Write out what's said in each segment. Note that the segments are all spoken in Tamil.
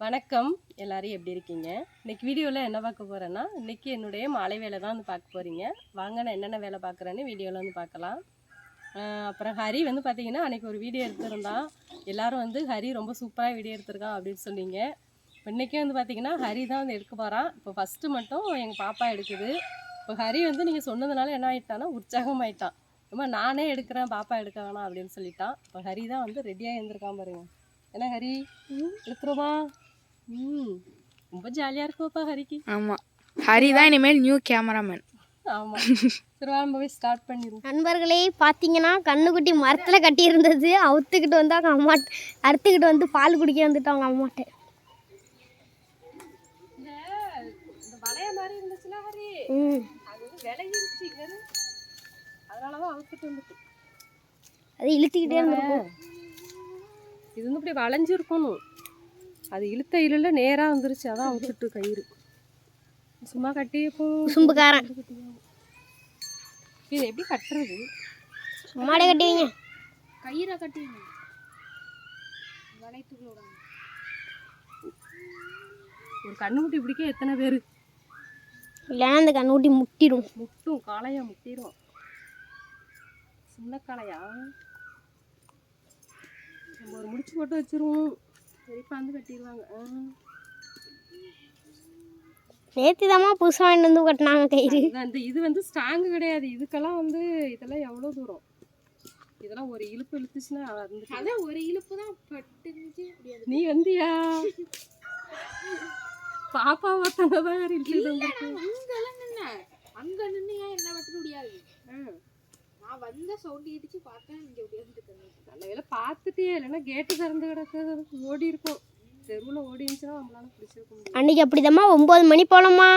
வணக்கம். எல்லாரும் எப்படி இருக்கீங்க? இன்னைக்கு வீடியோவில் என்ன பார்க்க போகிறேன்னா இன்னைக்கு என்னுடைய மாலை வேலை தான் வந்து பார்க்க போகிறீங்க வாங்க நான் என்னென்ன வேலை பார்க்குறேன்னு வீடியோவில் வந்து பார்க்கலாம். அப்புறம் ஹரி வந்து பார்த்தீங்கன்னா அன்றைக்கி ஒரு வீடியோ எடுத்திருந்தான் எல்லாரும் வந்து ஹரி ரொம்ப சூப்பராக வீடியோ எடுத்திருக்கான் அப்படின்னு சொன்னீங்க. இப்போ இன்றைக்கே வந்து பார்த்தீங்கன்னா ஹரி தான் வந்து எடுக்க போகிறான் இப்போ ஃபஸ்ட்டு மட்டும் எங்கள் பாப்பா எடுக்குது. இப்போ ஹரி வந்து நீங்கள் சொன்னதுனால என்ன ஆயிட்டான்னா உற்சாகமாயிட்டான் ரொம்ப நானே எடுக்கிறேன் பாப்பா எடுக்க வேணாம் அப்படின்னு சொல்லிட்டான் இப்போ ஹரி தான் வந்து ரெடியாக இருந்திருக்கான் பாருங்க. என்ன ஹரி? எடுத்துருமா ம் ரொம்ப ஜாலியாக இருக்கும்ப்பா ஹரிக்கு. ஆமாம் ஹரி தான் இனிமேல் நியூ கேமராமேன் ஆமாம் ஸ்டார்ட் பண்ணிடுவோம். நண்பர்களே பார்த்தீங்கன்னா கண்ணுக்குட்டி மரத்தில் கட்டி இருந்தது அவுத்துக்கிட்டு வந்து அவங்க அம்மா அறுத்துக்கிட்டு வந்து பால் குடிக்க வந்துட்டு அவங்க அம்மாட்ட. இந்த இந்த வளைய மாதிரி இருந்துச்சுல ஹரி ம். அது வந்து விலகிருச்சு அதனால தான் அவுத்துட்டு வந்துட்டு அது இழுத்துக்கிட்டே இருந்திருக்கும் இது வந்து இப்படி வளைஞ்சிருக்கணும். அது இழுத்த இழுல நேராக வந்துருச்சு. அதான் அவுத்துட்டு கயிறு. சும்மா கட்டியப்போ குசும்புக்காரன் இது எப்படி கட்டுறது? அம்மாடே கட்டி வைங்க கயிறை கட்டிங்க வளையத்துக்குள்ள ஒரு கண்ணுக்குட்டி பிடிக்க எத்தனை பேர்? இல்லைன்னா அந்த கண்ணுக்குட்டி முட்டிடும். முட்டும் காளையா முட்டிடும். சின்ன காளையா? நம்ம ஒரு முடிச்சு போட்டு வச்சிருவோம். பெரியப்பா வந்து கட்டிடுவாங்க. ஆ. நேற்று தாம்மா புதுசாக வாங்கிட்டு வந்து கட்டினாங்க கயிறு. இந்த இது வந்து ஸ்ட்ராங்கு கிடையாது. இதுக்கெல்லாம் வந்து இதெல்லாம் எவ்வளோ தூரம்? இதெல்லாம் ஒரு இழுப்பு இழுத்துச்சுன்னா அதான் ஒரு இழுப்பு தான் பட்டுச்சு. நீ வந்தியா? பாப்பா ஒருத்தங்க தான் நின்ன அங்க நின்று ஏன் என்ன வெட்ட முடியாது? நான் வந்த சவுண்ட் இடிச்சு பார்த்தேன் இங்க இருக்கணும் நல்ல வேலை பார்த்துட்டே இல்லைன்னா கேட்டு திறந்து கிடக்கிறது ஓடி இருக்கும். தெருவில் ஓடி இருந்துச்சுன்னா நம்மளால பிடிச்சிருக்க முடியும் அன்னைக்கு அப்படிதாம்மா ஒம்பது மணி போலம்மா.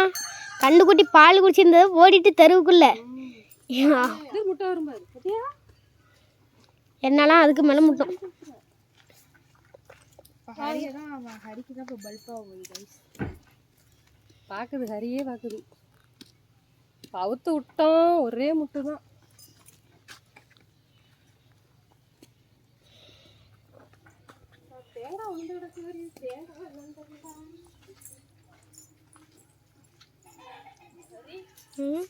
கண்ணுக்குட்டி பால் குடிச்சிருந்தது ஓடிட்டு தெருவுக்குள்ள. முட்டை வரும்பாரு பார்த்தியா என்னெல்லாம் அதுக்கு மேலே முட்டும் ஹரியை தான் ஹரிக்கு தான் இப்போ பல்ப் ஆகும் கைஸ் பார்க்குது ஹரியே பார்க்குது. அவுத்து விட்டோம் ஒரே முட்டை தான் Hmm?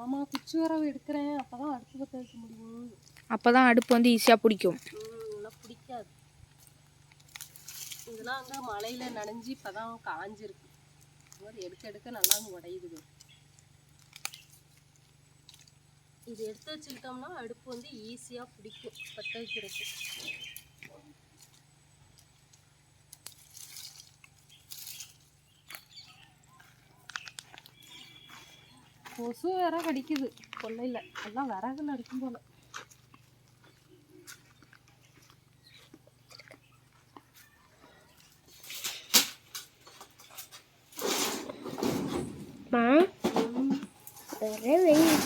ஆமா குச்சி வரவு எடுக்கிறேன். அப்பதான் அடுப்பு பற்ற வைக்க முடியும். அப்போ தான் அடுப்பு வந்து ஈஸியாக பிடிக்கும். நல்லா பிடிக்காது. இதெல்லாம் வந்து மழையில நனைஞ்சு இப்பதான் காஞ்சிருக்கு. மாதிரி எடுக்க எடுக்க நல்லா உடையுது இது எடுத்து வச்சுக்கிட்டோம்னா அடுப்பு வந்து ஈஸியா பிடிக்கும். பற்ற வைக்கிறதுக்கு. கொசு வேற கடிக்குது. கொல்லையில. எல்லாம் விறகுல இருக்கும் போல. ஒரே வெயில்.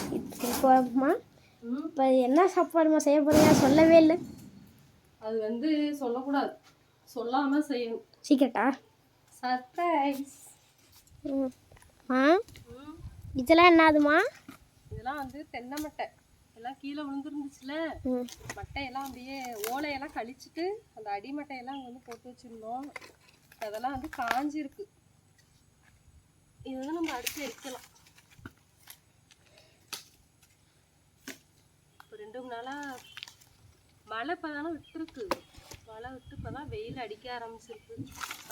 இப்போம்மா ம். இப்போ என்ன சாப்பாடுமா செய்ய போறீங்க சொல்லவே இல்லை. அது வந்து சொல்லக்கூடாது. சொல்லாம செய்யணும். சீக்கிரட்டா? சர்ப்ரைஸ் ஆ இதெல்லாம் என்னதுமா? இதெல்லாம் வந்து தென்னை மட்டை. எல்லாம் கீழே விழுந்துருந்துச்சுல? மட்டையெல்லாம் அப்படியே ஓலையெல்லாம் கழிச்சிட்டு அந்த அடி மட்டையெல்லாம் அங்கே வந்து போட்டு வச்சிருந்தோம். அதெல்லாம் வந்து காஞ்சிருக்கு. இதை வந்து நம்ம அடுத்து எடுக்கலாம். இப்போ ரெண்டு மூணு நாளாக மழை இப்போ தானே விட்டுருக்கு. மழை விட்டு இப்போ தான் வெயில் அடிக்க ஆரம்பிச்சிருக்கு.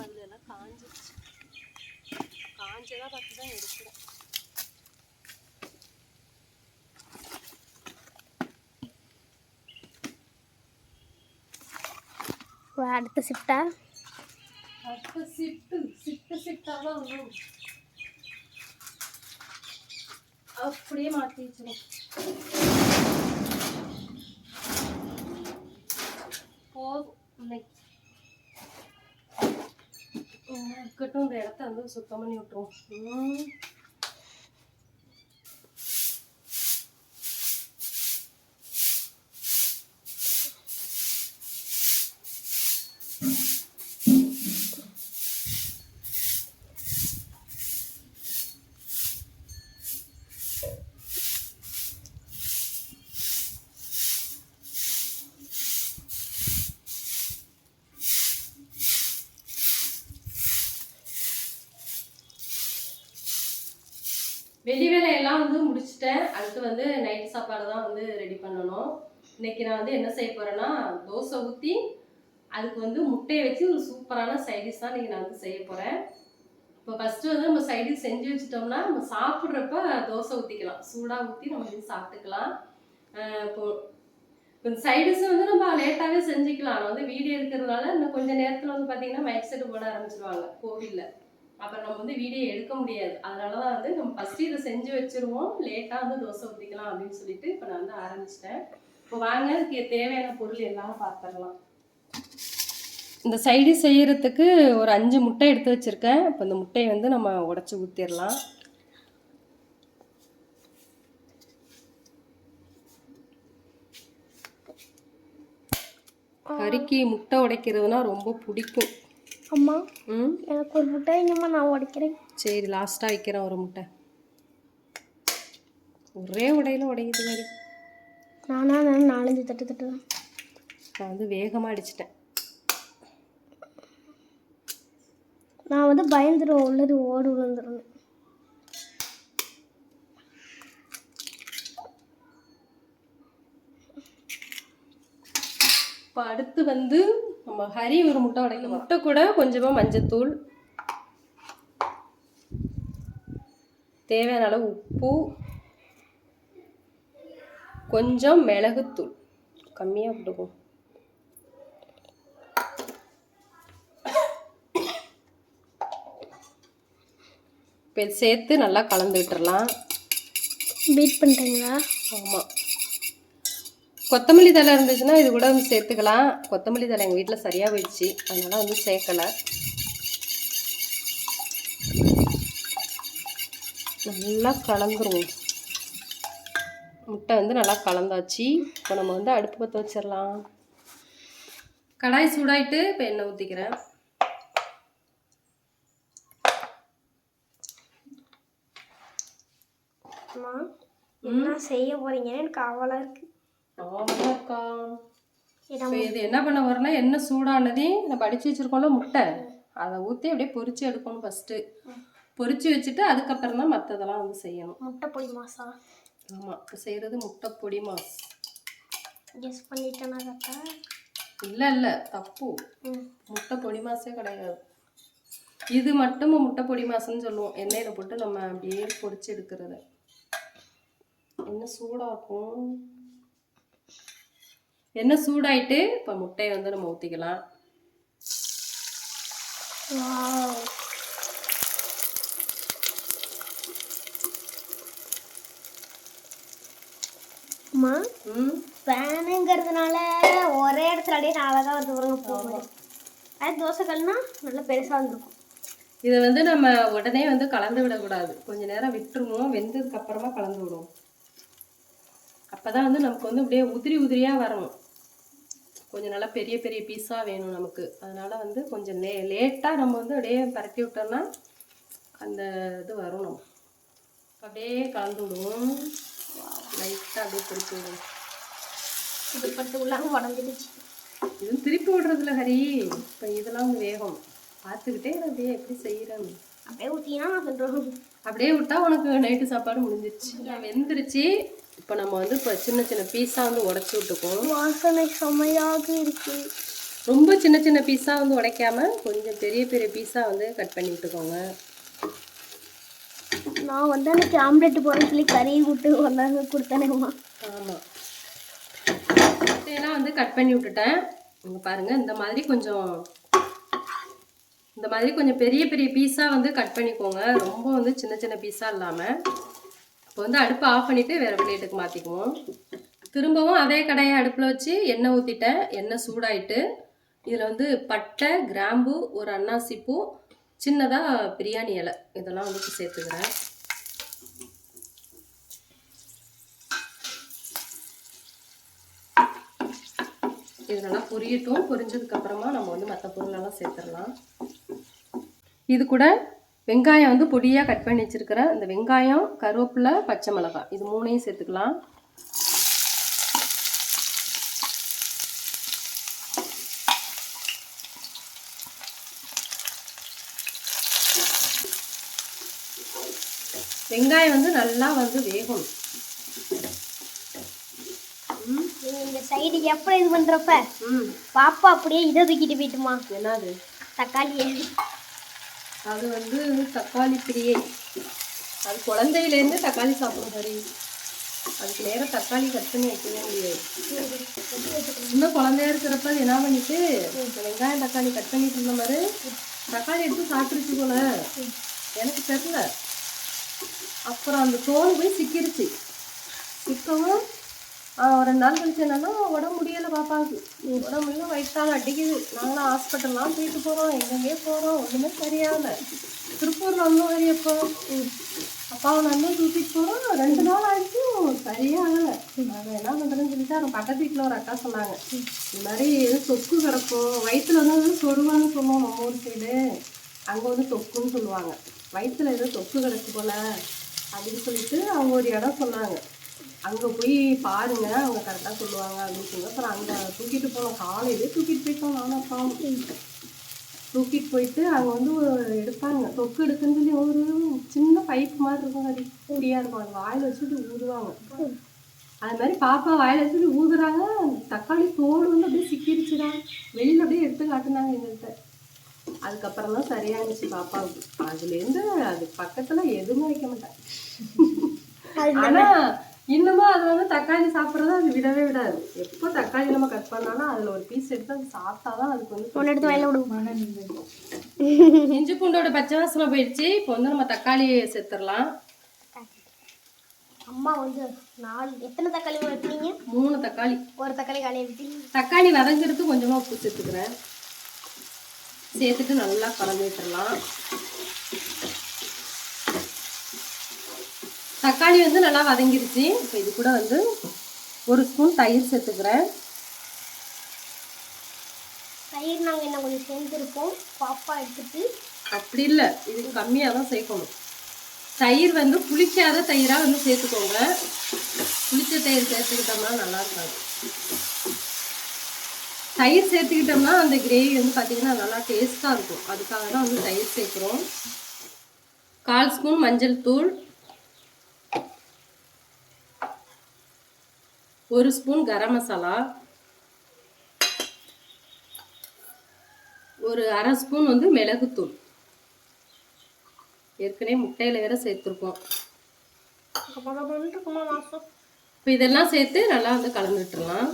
அதுல எல்லாம் காஞ்சிருச்சு. காஞ்சதாக பார்த்து தான் எடுக்கிறேன் அடுத்த ஷிஃப்டா அடுத்த சிட்டு சிட்டு சிட்டாக தான் வரும். அப்படியே மாற்றி வச்சிடும் போதும் இன்னைக்கு இருக்கட்டும் இந்த இடத்த வந்து சுத்தம் பண்ணி விட்டுருவோம். வெளி வேலையெல்லாம் வந்து முடிச்சுட்டேன். அடுத்து வந்து நைட் சாப்பாடு தான் வந்து ரெடி பண்ணணும். இன்னைக்கு நான் வந்து என்ன செய்ய போகிறேன்னா தோசை ஊற்றி அதுக்கு வந்து முட்டையை வச்சு ஒரு சூப்பரான சைடிஷ் தான் நீங்கள் நான் வந்து செய்ய போகிறேன் இப்போ ஃபஸ்ட்டு வந்து நம்ம சைடிஷ் செஞ்சு வச்சிட்டோம்னா நம்ம சாப்பிட்றப்ப தோசை ஊற்றிக்கலாம் சூடாக ஊற்றி நம்ம வந்து சாப்பிட்டுக்கலாம். இப்போ இப்போ சைடிஷ் வந்து நம்ம லேட்டாகவே செஞ்சுக்கலாம். ஆனால் வந்து வீடியோ இருக்கிறதுனால இன்னும் கொஞ்சம் நேரத்தில் வந்து பார்த்தீங்கன்னா மைக் செட்டு போட ஆரம்பிச்சிருவாங்க. கோவிலில். அப்புறம் நம்ம வந்து வீடியோ எடுக்க முடியாது. அதனால தான் வந்து நம்ம ஃபஸ்ட்டு இதை செஞ்சு வச்சிருவோம். லேட்டாக வந்து தோசை ஊற்றிக்கலாம் அப்படின்னு சொல்லிட்டு இப்போ நான் வந்து ஆரம்பிச்சிட்டேன். இப்போ வாங்க இதுக்கு தேவையான பொருள் எல்லாம் பார்த்துடலாம் இந்த சைடு செய்கிறதுக்கு ஒரு அஞ்சு முட்டை எடுத்து வச்சுருக்கேன். இப்போ இந்த முட்டையை வந்து நம்ம உடச்சி ஊற்றிடலாம் கறிக்கு முட்டை உடைக்கிறதுனா ரொம்ப பிடிக்கும். அம்மா ம்? எனக்கு ஒரு முட்டை வைங்கம்மா நான் உடைக்கிறேன். சரி லாஸ்ட்டாக வைக்கிறேன் ஒரு முட்டை. ஒரே உடையில உடையுது மாதிரி. நானா நான் நாலஞ்சு தட்டு தட்டு தான். நான் வந்து வேகமாக அடிச்சிட்டேன். நான் வந்து பயந்துருவேன் உள்ளது ஓடு விழுந்துடும் இப்போ அடுத்து வந்து நம்ம ஹரி ஒரு முட்டை உடைக்கலாம் முட்டை கூட கொஞ்சமாக மஞ்சத்தூள். தேவையான அளவு உப்பு. கொஞ்சம் மிளகுத்தூள். கம்மியாக போட்டுக்கும் சேர்த்து நல்லா கலந்து விட்டுறலாம் பீட் பண்ணுறீங்களா ஆமாம் கொத்தமல்லி தழை இருந்துச்சுன்னா இது கூட வந்து சேர்த்துக்கலாம். கொத்தமல்லி தழை எங்கள் வீட்டில் சரியாக போயிடுச்சு. அதனால வந்து சேர்க்கலை. நல்லா கலந்துருவோம். முட்டை வந்து நல்லா கலந்தாச்சு. இப்போ நம்ம வந்து அடுப்பு பற்ற வச்சிடலாம் கடாய் சூடாயிட்டு இப்போ எண்ணெய் ஊற்றிக்கிறேன் என்ன செய்ய போறீங்கன்னு எனக்கு அவலாக இருக்கு. இதை இப்போ இது என்ன பண்ண வரனா எண்ணெய் சூடானதையும் நம்ம அடிச்சு வச்சிருக்கோம்ல முட்டை. அதை ஊற்றி அப்படியே பொரிச்சு எடுக்கணும் ஃபஸ்ட்டு பொரிச்சு வச்சுட்டு அதுக்கப்புறம் தான் மற்றதெல்லாம் வந்து செய்யணும். முட்டை பொடி மாசா? ஆமாம் இப்போ செய்கிறது முட்டை பொடி மாஸ். கெஸ் பண்ணிட்டேனா கரெக்டாக இல்லை இல்லை தப்பு. முட்டை பொடி மாஸே கிடையாது. இது மட்டும் முட்டை பொடி மாசுன்னு சொல்லுவோம். எண்ணெயில் போட்டு நம்ம அப்படியே பொரிச்சு எடுக்கிறது. எண்ணெய் சூடாக்கும் எண்ணெய் சூடாயிட்டு இப்போ முட்டையை வந்து நம்ம ஊற்றிக்கலாம் வாவ். அம்மா ம். பேனுங்கிறதுனால ஒரே இடத்துல அப்படியே அழகாக வருது பாருங்க போகும் அது தோசை கல்னா நல்லா பெருசாக வந்துருக்கும். இதை வந்து நம்ம உடனே வந்து கலந்து விடக்கூடாது. கொஞ்ச நேரம் விட்டுருவோம். வெந்ததுக்கு அப்புறமா கலந்து விடுவோம். அப்பதான் வந்து நமக்கு வந்து அப்படியே உதிரி உதிரியா வரணும் கொஞ்சம் நல்லா பெரிய பெரிய பீஸாக வேணும் நமக்கு. அதனால வந்து கொஞ்சம் லே லேட்டாக நம்ம வந்து அப்படியே பரட்டி விட்டோம்னா அந்த இது வரும் நம்ம. அப்படியே கலந்து விடுவோம். லைட்டாக அப்படியே திருப்பி விடுவோம். இது பட்டு உள்ளாங்க உடஞ்சிடுச்சு இது திருப்பி விடுறதுல ஹரி. இப்போ இதெல்லாம் வந்து வேகம். பார்த்துக்கிட்டே அப்படியே எப்படி செய்கிறேன்னு அப்படியே ஊற்றினா நான் அப்படியே விட்டா உனக்கு நைட்டு சாப்பாடு முடிஞ்சிருச்சு. வெந்துருச்சு. இப்போ நம்ம வந்து இப்போ சின்ன சின்ன பீஸாக வந்து உடச்சி விட்டுக்குவோம் வாசனை செம்மையாக இருக்கு. ரொம்ப சின்ன சின்ன பீஸாக வந்து உடைக்காம கொஞ்சம் பெரிய பெரிய பீஸாக வந்து கட் பண்ணி விட்டுக்கோங்க. நான் வந்து அன்னைக்கு ஆம்லெட் போட சொல்லி கறி விட்டு ஒன்றாங்க கொடுத்தேனேம்மா ஆமாம் முட்டையெல்லாம் வந்து கட் பண்ணி விட்டுட்டேன். இங்கே பாருங்கள் இந்த மாதிரி கொஞ்சம் இந்த மாதிரி கொஞ்சம் பெரிய பெரிய பீஸாக வந்து கட் பண்ணிக்கோங்க. ரொம்ப வந்து சின்ன சின்ன பீஸாக இல்லாமல் இப்போ வந்து அடுப்பை ஆஃப் பண்ணிவிட்டு வேறு பிளேட்டுக்கு மாற்றிக்குவோம் திரும்பவும் அதே கடையை அடுப்பில் வச்சு எண்ணெய் ஊற்றிட்டேன் எண்ணெய் சூடாயிட்டு இதில் வந்து பட்டை கிராம்பு ஒரு அன்னாசி பூ சின்னதாக பிரியாணி இலை. இதெல்லாம் வந்து சேர்த்துக்கிறேன். இது நல்லா பொரியட்டும். நம்ம வந்து மற்ற பொருளெல்லாம் சேர்த்துடலாம். இது கூட வெங்காயம் வந்து பொடியாக கட் பண்ணி வச்சிருக்கிறேன் இந்த வெங்காயம் கருவேப்பிலை பச்சை மிளகாய். இது மூணையும் சேர்த்துக்கலாம். வெங்காயம் வந்து நல்லா வந்து வேகணும். இந்த சைடு எப்படி இது பண்றப்ப? ம். பாப்பா அப்படியே இதை தூக்கிட்டு போயிட்டுமா? என்னது? தக்காளியை அது வந்து தக்காளி பிரியை. அது குழந்தையிலேருந்து தக்காளி சாப்பிடும் சரி அதுக்கு நேரம் தக்காளி கட் பண்ணி வைக்கவே முடியாது இன்னும் குழந்தையா இருக்கிறப்ப அது என்ன பண்ணிட்டு வெங்காயம் தக்காளி கட் பண்ணிட்டு இருந்த மாதிரி தக்காளி எடுத்து சாப்பிட்டுருச்சு போல. எனக்கு தெரியல. அப்புறம் அந்த தோல் போய் சிக்கிருச்சு. சிக்கவும் ரெண்டு நாள் கழிச்சு என்னன்னா உடம்பு முடியலை பாப்பாவுக்கு உடம்பு வயிற்றால் அடிக்குது. நாங்களும் ஹாஸ்பிட்டல்லாம் போயிட்டு போகிறோம் எங்கெங்கே போகிறோம் ஒன்றுமே சரியாகல. திருப்பூரில் வந்தோம் வரி அப்போ அப்பாவை நல்லா தூக்கிட்டு போகிறோம் ரெண்டு நாள் ஆச்சும் சரியாகலை. நாங்கள் என்ன பண்ணுறதுன்னு சொல்லிட்டு அவங்க பக்கத்து வீட்டில் ஒரு அக்கா சொன்னாங்க. இந்த மாதிரி சொக்கு கிடக்கும். வயிற்றுல வந்து சொருவான்னு சொல்லுவோம் நம்ம ஊர் சைடு அங்கே வந்து தொக்குன்னு சொல்லுவாங்க. வயிற்றுல ஏதோ தொக்கு கிடக்கு போல. அப்படின்னு சொல்லிட்டு அவங்க ஒரு இடம் சொன்னாங்க. அங்கே போய் பாருங்க அவங்க கரெக்டாக சொல்லுவாங்க அப்படின்னு சொல்லி அப்புறம் அங்கே தூக்கிட்டு போனோம் காலையிலே தூக்கிட்டு போயிட்டோம் நானும் அப்பாவும் தூக்கிட்டு போயிட்டு அங்கே வந்து எடுப்பாங்க. தொக்கு எடுக்குன்னு சொல்லி ஒரு சின்ன பைப் மாதிரி இருக்கும் அது குடியாக இருக்கும். அது வாயில் வச்சுட்டு ஊதுவாங்க. அது மாதிரி பாப்பா வாயில் வச்சுட்டு ஊதுறாங்க. தக்காளி தோல் வந்து அப்படியே சிக்கிருச்சுடா. வெளியில் அப்படியே எடுத்து காட்டுனாங்க எங்கள்கிட்ட. அதுக்கப்புறம் தான் சரியானுச்சு பாப்பாவுக்கு. அதுலேருந்து அது பக்கத்தில் எதுவுமே வைக்க மாட்டேன். ஆனா இன்னமும் அது வந்து தக்காளி சாப்பிட்றத அது விடவே விடாது. எப்போ தக்காளி நம்ம கட் பண்ணாலும் அதுல ஒரு பீஸ் எடுத்து அது சாப்பிட்டாதான் அதுக்கு வந்து ஒன்று எடுத்து வயல விடுவோம் இஞ்சி பூண்டோட பச்சை வாசனை போயிடுச்சு. இப்போ வந்து நம்ம தக்காளியை சேர்த்துடலாம் அம்மா வந்து நாலு எத்தனை தக்காளி வைப்பீங்க மூணு தக்காளி. ஒரு தக்காளி காலையை விட்டு தக்காளி வதங்கிறதுக்கு கொஞ்சமா உப்பு சேர்த்துக்கிறேன். சேர்த்துட்டு நல்லா கலந்து விட்டுறலாம் தக்காளி வந்து நல்லா வதங்கிருச்சு. இப்போ இது கூட வந்து ஒரு ஸ்பூன் தயிர் சேர்த்துக்கிறேன். தயிர் நாங்கள் என்ன கொஞ்சம் சேர்ந்துருப்போம். பாப்பா எடுத்துட்டு. அப்படி இல்லை. இதுக்கு கம்மியாக தான் சேர்க்கணும். தயிர் வந்து புளிக்காத தயிராக வந்து சேர்த்துக்கோங்க. புளிச்ச தயிர் சேர்த்துக்கிட்டோம்னா நல்லா இருக்காது. தயிர் சேர்த்துக்கிட்டோம்னா அந்த கிரேவி வந்து பார்த்தீங்கன்னா நல்லா டேஸ்ட்டாக இருக்கும். அதுக்காக தான் வந்து தயிர் சேர்க்குறோம். கால் ஸ்பூன் மஞ்சள் தூள். ஒரு ஸ்பூன் கரம் மசாலா ஒரு அரை ஸ்பூன் வந்து மிளகுத்தூள். ஏற்கனவே முட்டையில் வேற சேர்த்துருக்கோம். இப்போ இதெல்லாம் சேர்த்து நல்லா வந்து கலந்து விட்டுறலாம்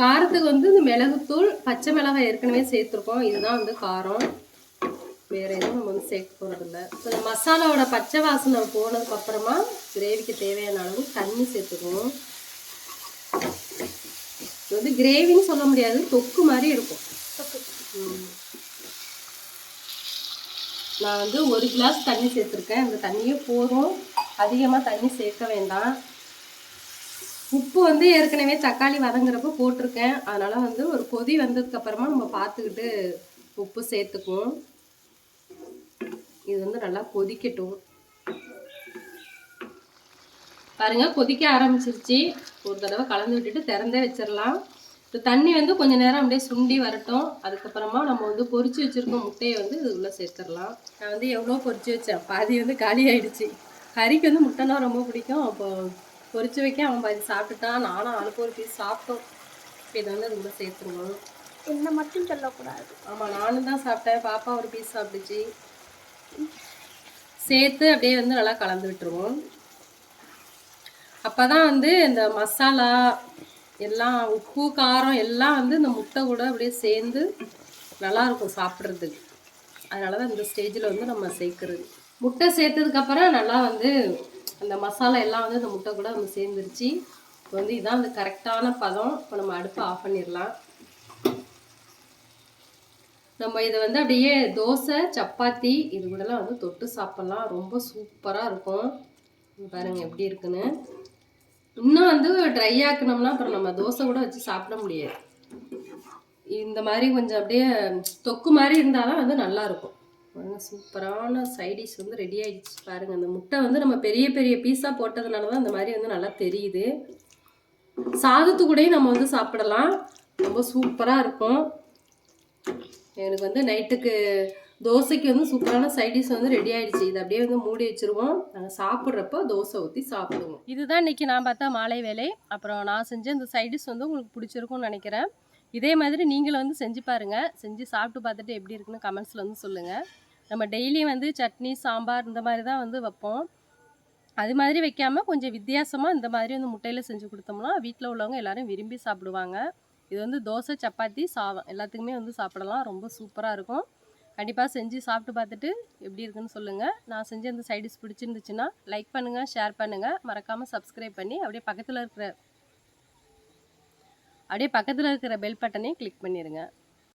காரத்துக்கு வந்து இந்த மிளகுத்தூள் பச்சை மிளகாய் ஏற்கனவே சேர்த்துருக்கோம். இதுதான் வந்து காரம். வேற எதுவும் நம்ம வந்து சேர்க்க போகிறதில்ல இந்த மசாலாவோட பச்சை வாசனை போனதுக்கு அப்புறமா கிரேவிக்கு தேவையான அளவு தண்ணி சேர்த்துக்குவோம். இது வந்து கிரேவின்னு சொல்ல முடியாது தொக்கு மாதிரி இருக்கும். நான் வந்து ஒரு கிளாஸ் தண்ணி சேர்த்துருக்கேன். அந்த தண்ணியே போதும். அதிகமாக தண்ணி சேர்க்க வேண்டாம். உப்பு வந்து ஏற்கனவே தக்காளி வதங்குறப்ப போட்டிருக்கேன். அதனால் வந்து ஒரு கொதி வந்ததுக்கு அப்புறமா நம்ம பார்த்துக்கிட்டு உப்பு சேர்த்துக்குவோம். இது வந்து நல்லா கொதிக்கட்டும். பாருங்க கொதிக்க ஆரம்பிச்சிருச்சு. ஒரு தடவை கலந்து விட்டுட்டு திறந்தே வச்சிடலாம். இந்த தண்ணி வந்து கொஞ்ச நேரம் அப்படியே சுண்டி வரட்டும். அதுக்கப்புறமா நம்ம வந்து பொரிச்சு வச்சிருக்க முட்டையை வந்து இது உள்ள சேர்த்துடலாம். நான் வந்து எவ்வளோ பொரிச்சு வச்சேன்? பாதி வந்து காலி ஆயிடுச்சு. ஹரிக்கு வந்து முட்டைனா ரொம்ப பிடிக்கும். அப்போ பொரிச்சு வைக்க அவன் பாதி சாப்பிட்டுட்டான். நானும் ஆளுக்கு ஒரு பீஸ் சாப்பிட்டோம். இப்போ இதை வந்து அது உள்ள சேர்த்துருவோம். என்ன மட்டும் சொல்லக்கூடாது. ஆமாம் நானும் தான் சாப்பிட்டேன். பாப்பா ஒரு பீஸ் சாப்பிட்டுச்சு. சேர்த்து அப்படியே வந்து நல்லா கலந்து விட்டுருவோம். அப்போ தான் வந்து இந்த மசாலா எல்லாம் உப்பு காரம் எல்லாம் வந்து இந்த முட்டை கூட அப்படியே சேர்ந்து நல்லா இருக்கும் சாப்பிட்றதுக்கு. அதனால தான் இந்த ஸ்டேஜில் வந்து நம்ம சேர்க்குறது. முட்டை சேர்த்ததுக்கப்புறம் நல்லா வந்து அந்த மசாலா எல்லாம் வந்து இந்த முட்டை கூட வந்து சேர்ந்துருச்சு. இப்போ வந்து இதான் அந்த கரெக்டான பதம். இப்போ நம்ம அடுப்பை ஆஃப் பண்ணிடலாம். நம்ம இதை வந்து அப்படியே தோசை சப்பாத்தி இது கூடலாம் வந்து தொட்டு சாப்பிட்லாம். ரொம்ப சூப்பராக இருக்கும். பாருங்கள் எப்படி இருக்குன்னு. இன்னும் வந்து ட்ரை ஆக்கணும்னா அப்புறம் நம்ம தோசை கூட வச்சு சாப்பிட முடியாது. இந்த மாதிரி கொஞ்சம் அப்படியே தொக்கு மாதிரி இருந்தால் தான் வந்து நல்லாயிருக்கும் சூப்பரான சைடிஷ் வந்து ரெடி ஆகிடுச்சு பாருங்கள் அந்த முட்டை வந்து நம்ம பெரிய பெரிய பீஸாக போட்டதுனால தான் இந்த மாதிரி வந்து நல்லா தெரியுது. சாதத்து கூடயும் நம்ம வந்து சாப்பிடலாம். ரொம்ப சூப்பராக இருக்கும். எனக்கு வந்து நைட்டுக்கு தோசைக்கு வந்து சூப்பரான சைடிஷ் வந்து ரெடி ஆயிடுச்சு. இதை அப்படியே வந்து மூடி வச்சிருவோம். நாங்கள் சாப்பிட்றப்போ தோசை ஊற்றி சாப்பிடுவோம். இதுதான் இன்னைக்கு நான் பார்த்தா மாலை வேலை. அப்புறம் நான் செஞ்ச இந்த சைடிஷ் வந்து உங்களுக்கு பிடிச்சிருக்கும்னு நினைக்கிறேன். இதே மாதிரி நீங்களும் வந்து செஞ்சு பாருங்கள் செஞ்சு சாப்பிட்டு பார்த்துட்டு எப்படி இருக்குன்னு கமெண்ட்ஸில் வந்து சொல்லுங்கள் நம்ம டெய்லியும் வந்து சட்னி சாம்பார் இந்த மாதிரி தான் வந்து வைப்போம். அது மாதிரி வைக்காமல் கொஞ்சம் வித்தியாசமாக இந்த மாதிரி வந்து முட்டையில் செஞ்சு கொடுத்தோம்னா வீட்டில் உள்ளவங்க எல்லாரும் விரும்பி சாப்பிடுவாங்க. இது வந்து தோசை சப்பாத்தி சாதம். எல்லாத்துக்குமே வந்து சாப்பிடலாம். ரொம்ப சூப்பராக இருக்கும். கண்டிப்பாக செஞ்சு சாப்பிட்டு பார்த்துட்டு எப்படி இருக்குன்னு சொல்லுங்கள் நான் செஞ்ச இந்த சைடிஷ் பிடிச்சிருந்துச்சுன்னா லைக் பண்ணுங்கள் ஷேர் பண்ணுங்கள் மறக்காமல் சப்ஸ்கிரைப் பண்ணி அப்படியே பக்கத்தில் இருக்கிற அப்படியே பக்கத்தில் இருக்கிற பெல் பட்டனையும் கிளிக் பண்ணிடுங்க